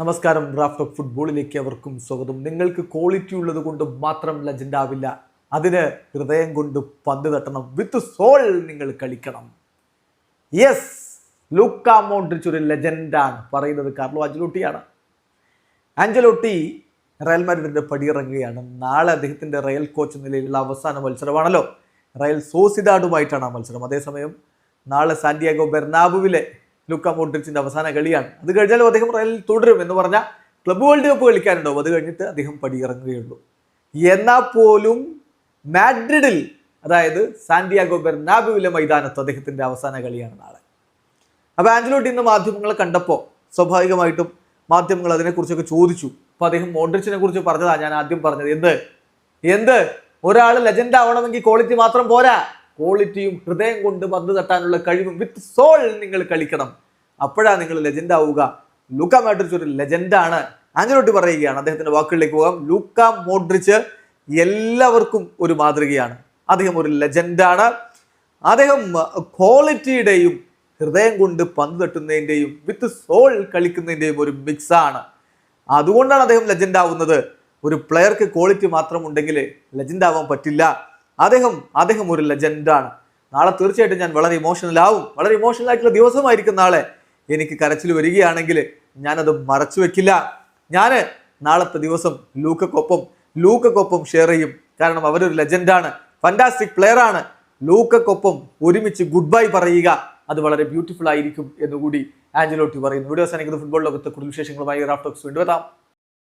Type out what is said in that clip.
നമസ്കാരം Raf of ഫുട്ബോളിലേക്ക് അവർക്കും സ്വാഗതം. നിങ്ങൾക്ക് ക്വാളിറ്റി ഉള്ളത് കൊണ്ട് മാത്രം ലെജൻഡ് ആവില്ല. അതിന് ഹൃദയം കൊണ്ട് പന്ത് തട്ടണം. വിത്ത് സോൾ നിങ്ങൾ കളിക്കണം. യെസ് ലൂക്ക മോഡ്രിച്ച് ഒരു ലെജൻഡാണ് പറയുന്നത് കാർലോ അഞ്ചലോട്ടിയാണ്. ആഞ്ചലോട്ടി റയൽ മാഡ്രിഡിന്റെ പടിയിറങ്ങുകയാണ്. നാളെ അദ്ദേഹത്തിന്റെ റയൽ കോച്ച് നിലയിലുള്ള അവസാന മത്സരമാണല്ലോ. റയൽ സോസിഡാഡുമായിട്ടാണ് ആ മത്സരം. അതേസമയം നാളെ സാന്റിയാഗോ ബെർനാബുവിലെ ലുക്ക മോഡ്രിച്ചിന്റെ അവസാന കളിയാണ്. അത് കഴിഞ്ഞാലും അദ്ദേഹം റയലിൽ തുടരും എന്ന് പറഞ്ഞാൽ ക്ലബ് വേൾഡ് കപ്പ് കളിക്കാനുണ്ടാവും. അത് കഴിഞ്ഞിട്ട് അദ്ദേഹം പടിയിറങ്ങുകയുള്ളൂ. എന്നാൽ പോലും മാഡ്രിഡിൽ അതായത് സാന്റിയാഗോ ബെർനാബുവിലെ മൈതാനത്ത് അദ്ദേഹത്തിന്റെ അവസാന കളിയാണ് നാളെ. അപ്പോൾ ആഞ്ചലോട്ടി ഇന്ന് മാധ്യമങ്ങളെ കണ്ടപ്പോൾ സ്വാഭാവികമായിട്ടും മാധ്യമങ്ങൾ അതിനെക്കുറിച്ചൊക്കെ ചോദിച്ചു. അപ്പോൾ അദ്ദേഹം മോഡ്രിച്ചിനെ കുറിച്ച് പറഞ്ഞതാണ് ഞാൻ ആദ്യം പറഞ്ഞത്. എന്ത്? എന്ത്? ഒരാൾ ലെജൻഡ് ആവണമെങ്കിൽ ക്വാളിറ്റി മാത്രം പോരാ. ക്വാളിറ്റിയും ഹൃദയം കൊണ്ട് പന്ത് തട്ടാനുള്ള കഴിവും വിത്ത് സോൾ നിങ്ങൾ കളിക്കണം. അപ്പോഴാണ് നിങ്ങൾ ലെജൻഡ് ആവുക. ലൂക്ക മോഡ്രിച്ച് ഒരു ലെജൻഡാണ് ആഞ്ചലോട്ടി പറയുകയാണ്. അദ്ദേഹത്തിന്റെ വാക്കുകളിലേക്ക് പോകാം. ലൂക്ക മോഡ്രിച്ച് എല്ലാവർക്കും ഒരു മാതൃകയാണ്. അദ്ദേഹം ഒരു ലെജൻഡാണ് അദ്ദേഹം ക്വാളിറ്റിയുടെയും ഹൃദയം കൊണ്ട് പന്ത് തട്ടുന്നതിന്റെയും വിത്ത് സോൾ കളിക്കുന്നതിന്റെയും ഒരു മിക്സാണ് അതുകൊണ്ടാണ് അദ്ദേഹം ലെജൻഡ് ആവുന്നത്. ഒരു പ്ലെയർക്ക് ക്വാളിറ്റി മാത്രം ഉണ്ടെങ്കിൽ ലെജൻഡ് ആവാൻ പറ്റില്ല. അദ്ദേഹം അദ്ദേഹം ഒരു ലെജൻഡാണ് നാളെ തീർച്ചയായിട്ടും ഞാൻ വളരെ ഇമോഷണൽ ആവും. വളരെ ഇമോഷണൽ ആയിട്ടുള്ള ദിവസമായിരിക്കും നാളെ. എനിക്ക് കരച്ചിൽ വരികയാണെങ്കിൽ ഞാനത് മറച്ചു വെക്കില്ല. ഞാൻ നാളത്തെ ദിവസം ലൂക്കക്കൊപ്പം ലൂക്കക്കൊപ്പം ഷെയർ ചെയ്യും. കാരണം അവരൊരു ലെജൻഡാണ് ഫന്റാസ്റ്റിക് പ്ലെയർ ആണ്. ലൂക്കക്കൊപ്പം ഒരുമിച്ച് ഗുഡ് ബൈ പറയുക. അത് വളരെ ബ്യൂട്ടിഫുൾ ആയിരിക്കും എന്നുകൂടി ആഞ്ചലോട്ടി പറയുന്നു. വീഡിയോ സാനിക്കുന്നത് ഫുട്ബോൾ ലോകത്തെ കൂടുതൽ വിശേഷങ്ങളുമായി റാഫ്റ്റോക്സ് വീണ്ടും എത്താം.